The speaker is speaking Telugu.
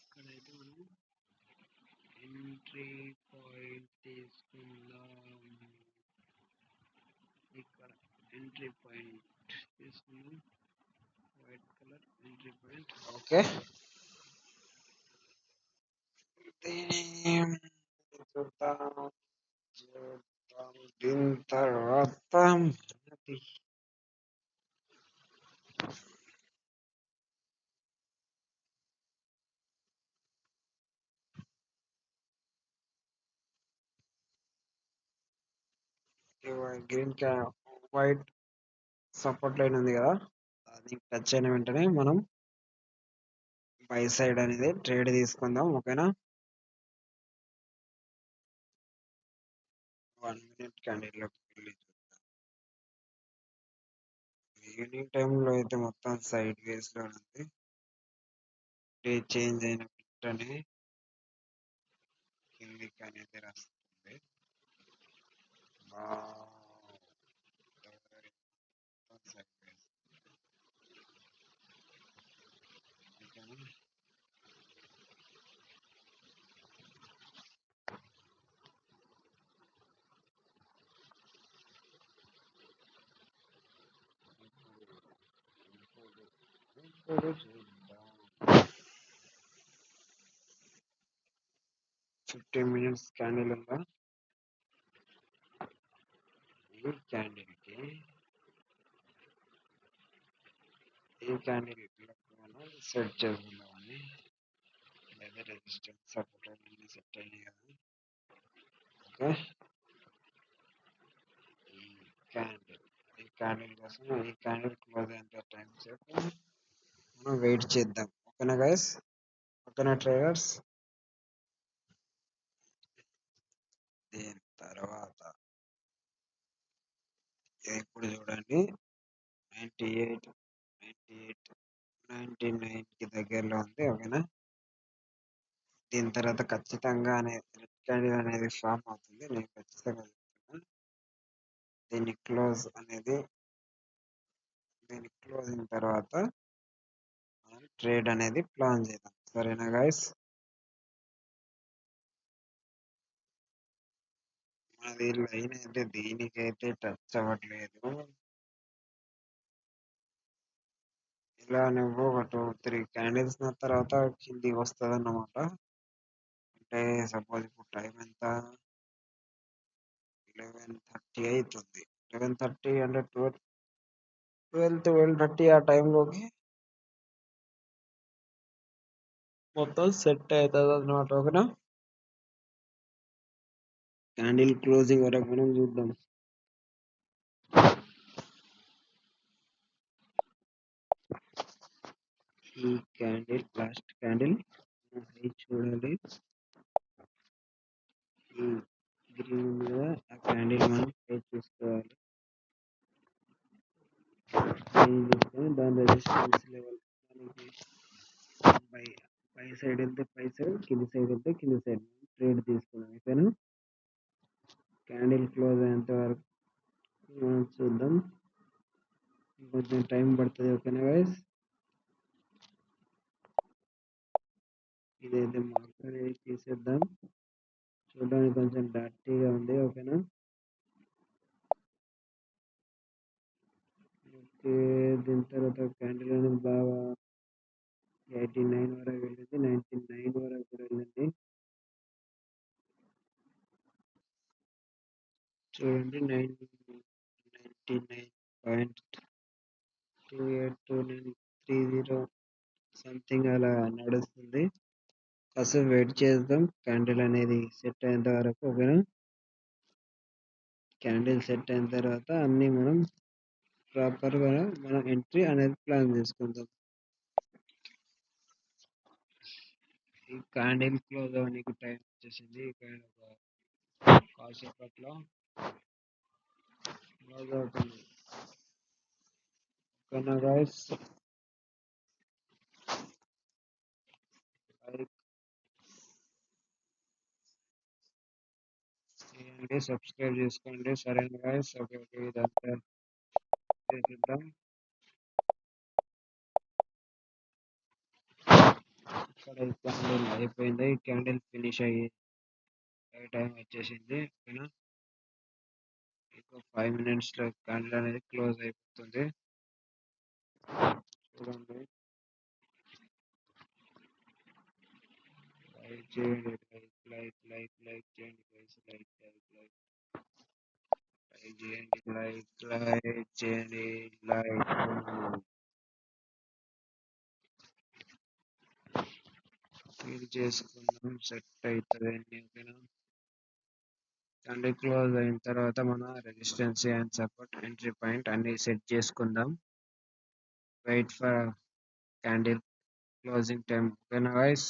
ఇక్కడైతే మనం ఎంట్రీ పాయింట్ తీసుకుందాం ఇక్కడ ఎంట్రీ పాయింట్ తీసుకుందాం white colour entry point okay చూద్దాం చూద్దాం దీని తర్వాత గ్రీన్ వైట్ సపోర్ట్ లైన్ ఉంది కదా? అది టచ్ అయిన వెంటనే మనం బై సైడ్ అనేది ట్రేడ్ తీసుకుందాం ఓకేనా? వన్ మినిట్ క్యాండిల్ వెళ్ళి ఈవినింగ్ టైంలో అయితే మొత్తం సైడ్ వేస్లో ఉంది. డే చేంజ్ అయిన వెంటనే కిందికి అనేది రాస్తుంది 15 minutes candle in there. కి ఈ క్యాండిల్ మనం సెట్ చేసుకుందామని. లేదా రెసిస్టెన్స్ సపోర్ట్ అన్ని సెట్ అయినాయి కదా. ఓకే. ఈ క్యాండిల్ ఈ క్యాండిల్ కోసం ఈ క్యాండిల్ క్లోజ్ అయ్యేంత టైం సేపు మనం వెయిట్ చేద్దాం. ఓకేనా గైస్? ఓకేనా ట్రేడర్స్? దీని తర్వాత ఇప్పుడు చూడండి. Ninety eight ninety eight ninety నైన్కి దగ్గరలో ఉంది ఓకేనా? దీని తర్వాత ఖచ్చితంగా అనేది రెడ్ క్యాండిల్ అనేది ఫామ్ అవుతుంది. నేను ఖచ్చితంగా చెప్తున్నాను దీన్ని క్లోజ్ అనేది దీన్ని క్లోజ్ అయిన తర్వాత ట్రేడ్ అనేది ప్లాన్ చేద్దాం. సరేనా గైస్ అది లైన్ అయితే దీనికైతే టచ్ అవ్వట్లేదు. ఇలా నువ్వు ఒక టూ త్రీ క్యాండిల్స్ తర్వాత కిందికి వస్తుంది అన్నమాట అంటే సపోజ్ ఇప్పుడు టైం ఎంత? లెవెన్ థర్టీ అవుతుంది లెవెన్ థర్టీ అంటే ట్వెల్వ్ ట్వెల్వ్ ట్వెల్వ్ థర్టీ ఆ టైంలోకి మొత్తం సెట్ అవుతుంది అన్నమాట ఓకేనా? క్యాండిల్ క్లోజింగ్ వరకు మనం చూద్దాం. ఈ క్యాండిల్ లాస్ట్ క్యాండిల్ హై చూడాలి? ఈ గ్రీన్ ఆ క్యాండిల్ మనం హై చూసుకోవాలి. హై చూసుకొని దాని రెసిస్టెన్స్ లెవెల్ పై పై సైడ్ వెళ్తే పై సైడ్ కింది సైడ్ వెళ్తే కింది సైడ్ ట్రేడ్ తీసుకున్నాం ఓకేనా క్యాండిల్ క్లోజ్ అయ్యేంత వరకు. మనం చూద్దాం. కొంచెం టైం పడుతుంది ఓకేనా గైస్ ఇదైతే మార్క్ అనేది తీసేద్దాం. చూడడానికి కొంచెం డర్టీగా ఉంది ఓకేనా? ఓకే దీని తర్వాత క్యాండిల్ అనేది బాగా ఎయిటీ నైన్ వరకు వెళ్ళింది నైన్టీ నైన్ వరకు కూడా వెళ్ళింది. చూడండి nine ninety nine point two eight two nine three zero something అలా నడుస్తుంది. కాసేపు వెయిట్ చేద్దాం. క్యాండిల్ అనేది సెట్ అయిన వరకు ఓకేనా? క్యాండిల్ సెట్ అయిన తర్వాత అన్ని మనం ప్రాపర్గా మనం ఎంట్రీ అనేది ప్లాన్ చేసుకుందాం. ఈ క్యాండిల్ క్లోజ్ అవ్వడానికి టైం వచ్చేసింది. ఇక్కడ కాసేపట్లో క్లోజ్ అవుతుంది. ఓకేనా గైస్ చేయండి సబ్స్క్రైబ్ చేసుకోండి. సరేనా గాయస్ ఓకే ఓకే ఇదంతా చేసిద్దాం. ఇక్కడ క్యాండిల్ అయిపోయింది. ఈ క్యాండిల్ ఫినిష్ అయ్యి టైం వచ్చేసింది. ఓకేనా? ఇంకో ఫైవ్ మినిట్స్లో క్యాండిల్ అనేది క్లోజ్ అయిపోతుంది. చూడండి. లైక్ చేయండి లైక్ లైక్ లైక్ లైక్ చేయండి guys like like like like చేయండి లైక్ లైక్ చేయండి లైక్ చేసుకుందాం సెట్ అవుతుంది ఓకేనా? క్యాండిల్ క్లోజ్ అయిన తర్వాత మన resistance and support entry point అన్ని సెట్ చేసుకుందాం. Wait for candle closing time ఓకేనా గైస్